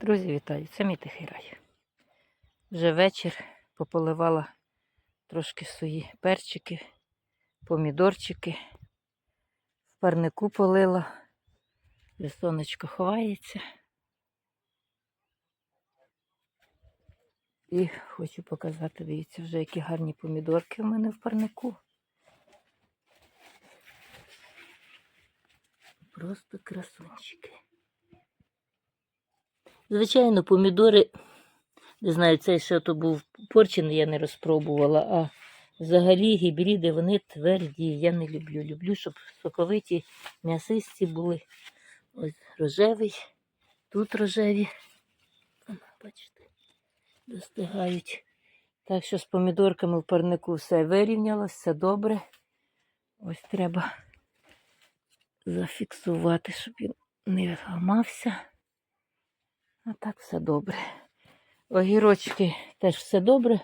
Друзі, вітаю! Це мій тихий рай. Вже вечір пополивала трошки свої перчики, помідорчики. В парнику полила. Вже сонечко ховається. І хочу показати, дивіться, вже які гарні помідорки в мене в парнику. Просто красунчики. Звичайно, помідори, не знаю, цей що то був порчений, я не розпробувала, а взагалі гібриди, вони тверді. Я не люблю. Люблю, щоб соковиті, м'ясисті були. Ось рожевий, тут рожеві. Бачите, достигають. Так що з помідорками в парнику все вирівнялось, все добре. Ось треба зафіксувати, щоб він не ламався. А так все добре. Огірочки теж все добре.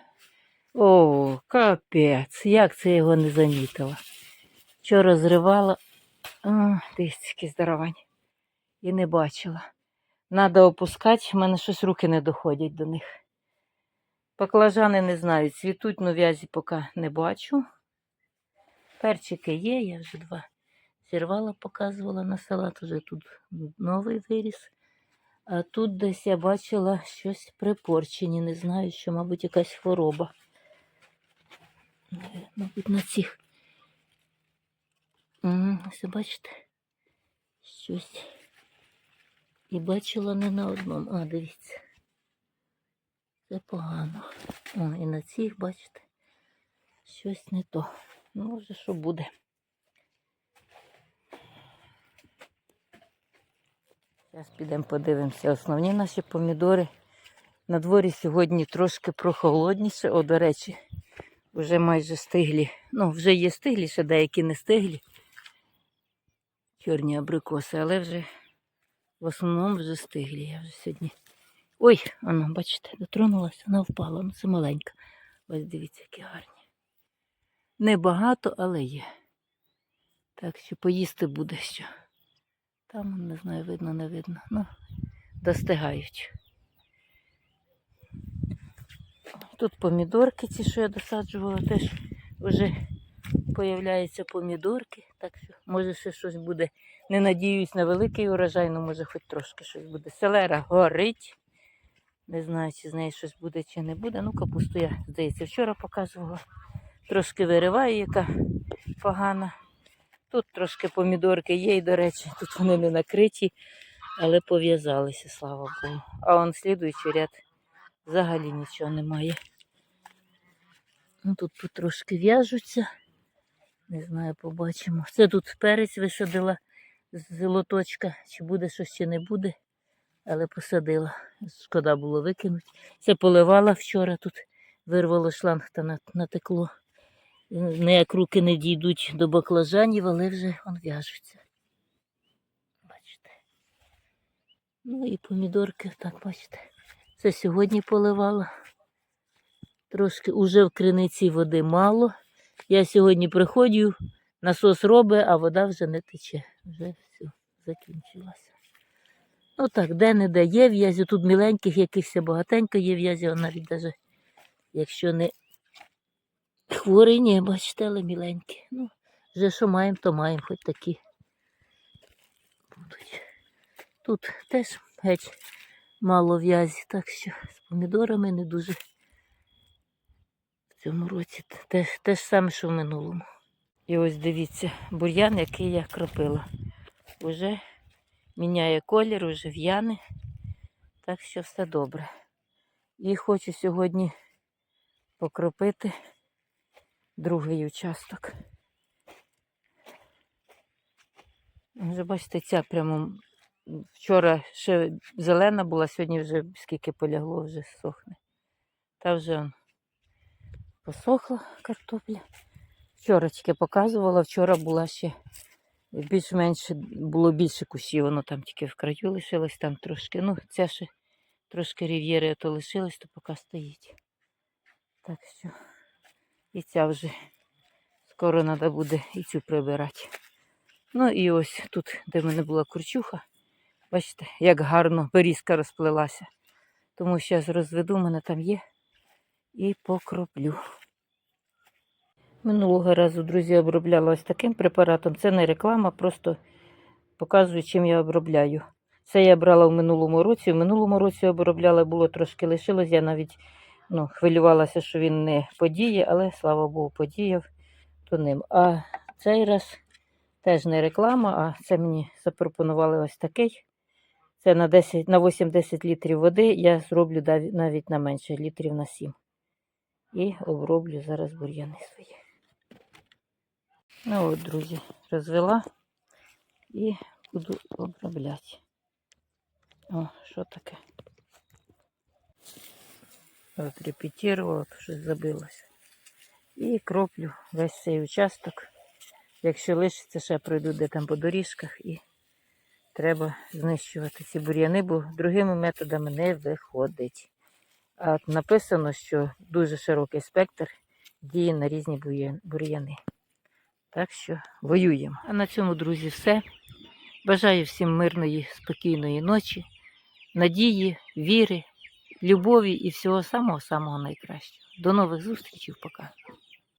О, капець, як це його не замітила. Вчора зривала, які здоровані. І не бачила. Надо опускати, в мене щось руки не доходять до них. Баклажани не знаю, цвітуть, но в'язі поки не бачу. Перчики є, я вже два зірвала, показувала на салат, вже тут новий виріс. А тут десь я бачила щось припорчені. Не знаю, що, мабуть, якась хвороба. Е, Мабуть, на цих. Ось бачите, щось. І бачила не на одному. А, дивіться. Це погано. О, і на цих, бачите, щось не то. Ну, вже що буде. Зараз підемо подивимося. Основні наші помідори. На дворі сьогодні трошки прохолодніше. О, до речі, вже майже стиглі. Ну, вже є стиглі, ще деякі не стиглі. Чорні абрикоси, але вже в основному вже стиглі. Я вже сьогодні. Ой, воно, бачите, дотронулася, вона впала. Ну, це маленька. Ось дивіться, які гарні. Небагато, але є. Так що поїсти буде що. Там, не знаю, видно, не видно. Ну, достигають. Тут помідорки, ці, що я досаджувала, теж вже появляються помідорки. Так що, може, ще щось буде. Не надіюсь на великий урожай, але може хоч трошки щось буде. Селера горить. Не знаю, чи з неї щось буде, чи не буде. Ну, капусту я, здається, вчора показувала. Трошки вириваю, яка погана. Тут трошки помідорки є, і, до речі, тут вони не накриті, але пов'язалися, слава Богу. А он слідуючий ряд взагалі нічого немає. Ну, Тут потрошки в'яжуться. Не знаю, побачимо. Це тут перець висадила з лоточка. Чи буде щось, чи не буде. Але посадила. Шкода було викинути. Це поливала вчора тут, вирвало шланг та на- натекло. Ніяк руки не дійдуть до баклажанів, але вже он в'яжуться. Бачите. Ну і помідорки, так бачите. Це сьогодні поливала. Трошки уже в криниці води мало. Я сьогодні приходжу, насос робить, а вода вже не тече. Вже все, закінчилася. Ну так, де-не-де є в'язі. Тут міленьких якихось багатенько є в'язі, навіть навіть якщо не Хворий, ні, бачите, але міленькі. Ну, вже що маємо, то маємо, хоч такі будуть. Тут теж геть мало в'язі, так що з помідорами не дуже в цьому році те, те ж саме, що в минулому. І ось дивіться, бур'ян, який я кропила. Уже міняє колір, уже в'яне. Так що все добре. І хочу сьогодні покропити другий участок. Вже бачите, ця прямо вчора ще зелена була, сьогодні вже скільки полягло, вже сохне. Та вже посохла картопля. Вчора тільки показувала, вчора була ще більш-менш було більше кущів, воно там тільки в краю лишилось, там трошки. Ну, ця ще трошки рів'єри то лишилось, то поки стоїть. Так що. І ця вже скоро треба буде і цю прибирати. Ну і ось тут, де в мене була курчуха, Бачите, як гарно берізка розплилася. Тому зараз розведу, у мене там є. І покроплю. Минулого разу, друзі, обробляла ось таким препаратом. Це не реклама, просто показую, чим я обробляю. Це я брала в минулому році. В минулому році обробляла, було трошки лишилось. Я навіть ну, хвилювалася, що він не подіє, але слава Богу, подіяв то ним. А цей раз теж не реклама, а це мені запропонували ось такий. Це на 10, на 8-10 літрів води. Я зроблю навіть на менше, літрів на 7. І оброблю зараз бур'яни свої. Ну от, друзі, розвела і буду обробляти. О, що таке? От репетірувала, то щось забилося. І кроплю весь цей участок. Якщо лишиться, ще пройду де там по доріжках і треба знищувати ці бур'яни, бо другими методами не виходить. А от написано, що дуже широкий спектр діє на різні бур'яни. Так що воюємо. А на цьому, друзі, все. Бажаю всім мирної, спокійної ночі, надії, віри, любові і всього самого-самого найкращого. До нових зустрічей, пока.